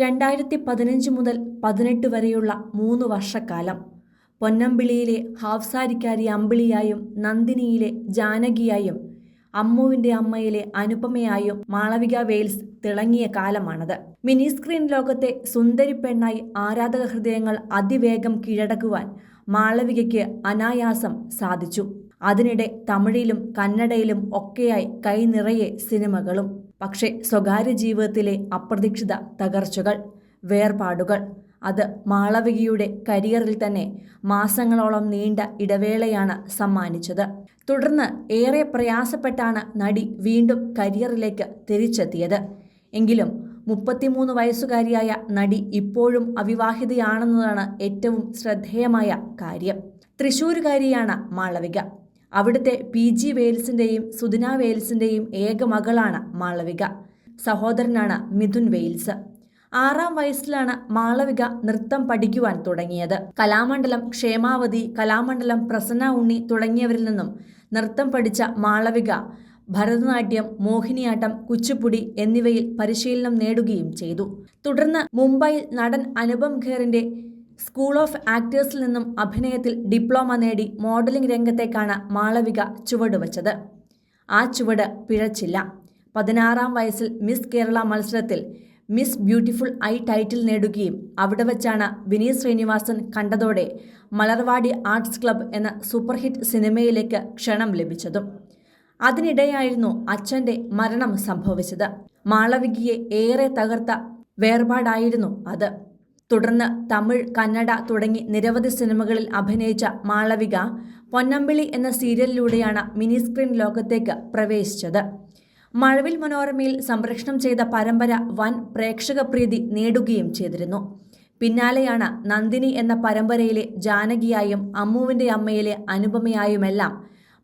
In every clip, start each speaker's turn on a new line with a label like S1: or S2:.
S1: രണ്ടായിരത്തി പതിനഞ്ച് മുതൽ പതിനെട്ട് വരെയുള്ള മൂന്ന് വർഷക്കാലം. പൊന്നമ്പിളിയിലെ ഹാഫ്സാരിക്കാരി അമ്പിളിയായും നന്ദിനിയിലെ ജാനകിയായും അമ്മുവിന്റെ അമ്മയിലെ അനുപമയായും മാളവിക വെയിൽസ് തിളങ്ങിയ കാലമാണത്. മിനി സ്ക്രീൻ ലോകത്തെ സുന്ദരി പെണ്ണായി ആരാധക ഹൃദയങ്ങൾ അതിവേഗം കീഴടക്കുവാൻ മാളവികയ്ക്ക് അനായാസം സാധിച്ചു. അതിനിടെ തമിഴിലും കന്നഡയിലും ഒക്കെയായി കൈനിറയെ സിനിമകളും പക്ഷേ സ്വകാര്യ ജീവിതത്തിലെ അപ്രതീക്ഷിത തകർച്ചകൾ വേർപാടുകൾ അത് മാളവികയുടെ കരിയറിൽ തന്നെ മാസങ്ങളോളം നീണ്ട ഇടവേളയാണ് സമ്മാനിച്ചത്. തുടർന്ന് ഏറെ പ്രയാസപ്പെട്ടാണ് നടി വീണ്ടും കരിയറിലേക്ക് തിരിച്ചെത്തിയത്. എങ്കിലും മുപ്പത്തിമൂന്ന് വയസ്സുകാരിയായ നടി ഇപ്പോഴും അവിവാഹിതയാണെന്നതാണ് ഏറ്റവും ശ്രദ്ധേയമായ കാര്യം. തൃശൂരുകാരിയാണ് മാളവിക. അവിടുത്തെ പി ജി വെയിൽസിന്റെയും സുദിന വെയിൽസിന്റെയും ഏക മകളാണ് മാളവിക. സഹോദരനാണ് മിഥുൻ വെയിൽസ്. ആറാം വയസ്സിലാണ് മാളവിക നൃത്തം പഠിക്കുവാൻ തുടങ്ങിയത്. കലാമണ്ഡലം ക്ഷേമാവതി കലാമണ്ഡലം പ്രസന്ന ഉണ്ണി തുടങ്ങിയവരിൽ നിന്നും നൃത്തം പഠിച്ച മാളവിക ഭരതനാട്യം മോഹിനിയാട്ടം കുച്ചിപ്പുടി എന്നിവയിൽ പരിശീലനം നേടുകയും ചെയ്തു. തുടർന്ന് മുംബൈയിൽ നടൻ അനുപം ഖേറിന്റെ സ്കൂൾ ഓഫ് ആക്ടേഴ്സിൽ നിന്നും അഭിനയത്തിൽ ഡിപ്ലോമ നേടി മോഡലിംഗ് രംഗത്തേക്കാണ് മാളവിക ചുവടുവച്ചത് ആ ചുവട് പിഴച്ചില്ല. പതിനാറാം വയസ്സിൽ മിസ് കേരള മത്സരത്തിൽ മിസ് ബ്യൂട്ടിഫുൾ ഐ ടൈറ്റിൽ നേടുകയും അവിടെ വച്ചാണ് വിനീത് ശ്രീനിവാസൻ കണ്ടതോടെ മലർവാടി ആർട്സ് ക്ലബ് എന്ന സൂപ്പർഹിറ്റ് സിനിമയിലേക്ക് ക്ഷണം ലഭിച്ചതും. അതിനിടെയായിരുന്നു അച്ഛന്റെ മരണം സംഭവിച്ചത്. മാളവികയെ ഏറെ തകർത്ത വേർപാടായിരുന്നു അത്. തുടർന്ന് തമിഴ് കന്നഡ തുടങ്ങി നിരവധി സിനിമകളിൽ അഭിനയിച്ച മാളവിക പൊന്നമ്പിളി എന്ന സീരിയലിലൂടെയാണ് മിനി സ്ക്രീൻ ലോകത്തേക്ക് പ്രവേശിച്ചത്. മഴവിൽ മനോരമയിൽ സംപ്രേഷണം ചെയ്ത പരമ്പര വൻ പ്രേക്ഷക പ്രീതി നേടുകയും ചെയ്തിരുന്നു. പിന്നാലെയാണ് നന്ദിനി എന്ന പരമ്പരയിലെ ജാനകിയായും അമ്മുവിന്റെ അമ്മയിലെ അനുപമയായുമെല്ലാം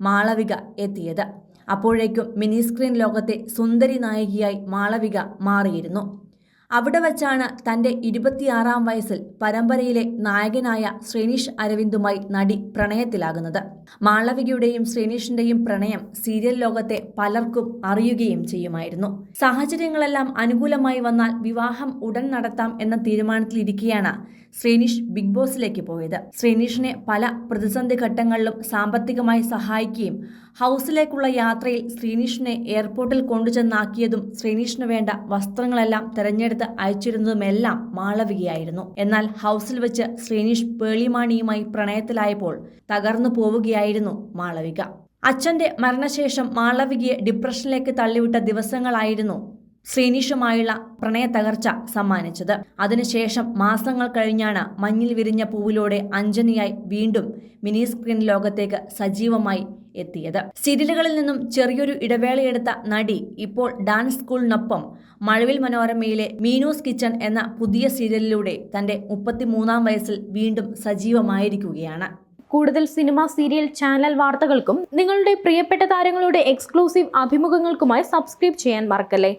S1: മാളവിക എത്തിയത്. അപ്പോഴേക്കും മിനി സ്ക്രീൻ ലോകത്തെ സുന്ദരി നായികയായി മാളവിക മാറിയിരുന്നു. അവിടെ വച്ചാണ് തന്റെ ഇരുപത്തിയാറാം വയസ്സിൽ പരമ്പരയിലെ നായകനായ ശ്രീനിഷ് അരവിന്ദുമായി നടി പ്രണയത്തിലാകുന്നത്. മാളവികയുടെയും ശ്രീനിഷിന്റെയും പ്രണയം സീരിയൽ ലോകത്തെ പലർക്കും അറിയുകയും ചെയ്യുമായിരുന്നു. സാഹചര്യങ്ങളെല്ലാം അനുകൂലമായി വന്നാൽ വിവാഹം ഉടൻ നടത്താം എന്ന തീരുമാനത്തിലിരിക്കെയാണ് ശ്രീനിഷ് ബിഗ് ബോസിലേക്ക് പോയത്. ശ്രീനിഷിനെ പല പ്രതിസന്ധി ഘട്ടങ്ങളിലും സാമ്പത്തികമായി സഹായിക്കുകയും ഹൗസിലേക്കുള്ള യാത്രയിൽ ശ്രീനിഷിനെ എയർപോർട്ടിൽ കൊണ്ടുചെന്നാക്കിയതും ശ്രീനിഷിന് വേണ്ട വസ്ത്രങ്ങളെല്ലാം തെരഞ്ഞെടുത്ത് അയച്ചിരുന്നതുമെല്ലാം മാളവികയായിരുന്നു. എന്നാൽ ഹൗസിൽ വെച്ച് ശ്രീനിഷ് പേളിമാണിയുമായി പ്രണയത്തിലായപ്പോൾ തകർന്നു പോവുകയായിരുന്നു മാളവിക. അച്ഛന്റെ മരണശേഷം മാളവികയെ ഡിപ്രഷനിലേക്ക് തള്ളിവിട്ട ദിവസങ്ങളായിരുന്നു ശ്രീനിഷുമായുള്ള പ്രണയ തകർച്ച സമ്മാനിച്ചത്. അതിനുശേഷം മാസങ്ങൾ കഴിഞ്ഞാണ് മഞ്ഞിൽ വിരിഞ്ഞ പൂവിലൂടെ അഞ്ജനിയായി വീണ്ടും മിനി സ്ക്രീൻ ലോകത്തേക്ക് സജീവമായി എത്തിയത്. സീരിയലുകളിൽ നിന്നും ചെറിയൊരു ഇടവേളയെടുത്ത നടി ഇപ്പോൾ ഡാൻസ് സ്കൂളിനൊപ്പം മഴവിൽ മനോരമയിലെ മീനൂസ് കിച്ചൺ എന്ന പുതിയ സീരിയലിലൂടെ തന്റെ മുപ്പത്തിമൂന്നാം വയസ്സിൽ വീണ്ടും സജീവമായിരിക്കുകയാണ്.
S2: കൂടുതൽ സിനിമ സീരിയൽ ചാനൽ വാർത്തകൾക്കും നിങ്ങളുടെ പ്രിയപ്പെട്ട താരങ്ങളുടെ എക്സ്ക്ലൂസീവ് അഭിമുഖങ്ങൾക്കുമായി സബ്സ്ക്രൈബ് ചെയ്യാൻ മറക്കല്ലേ?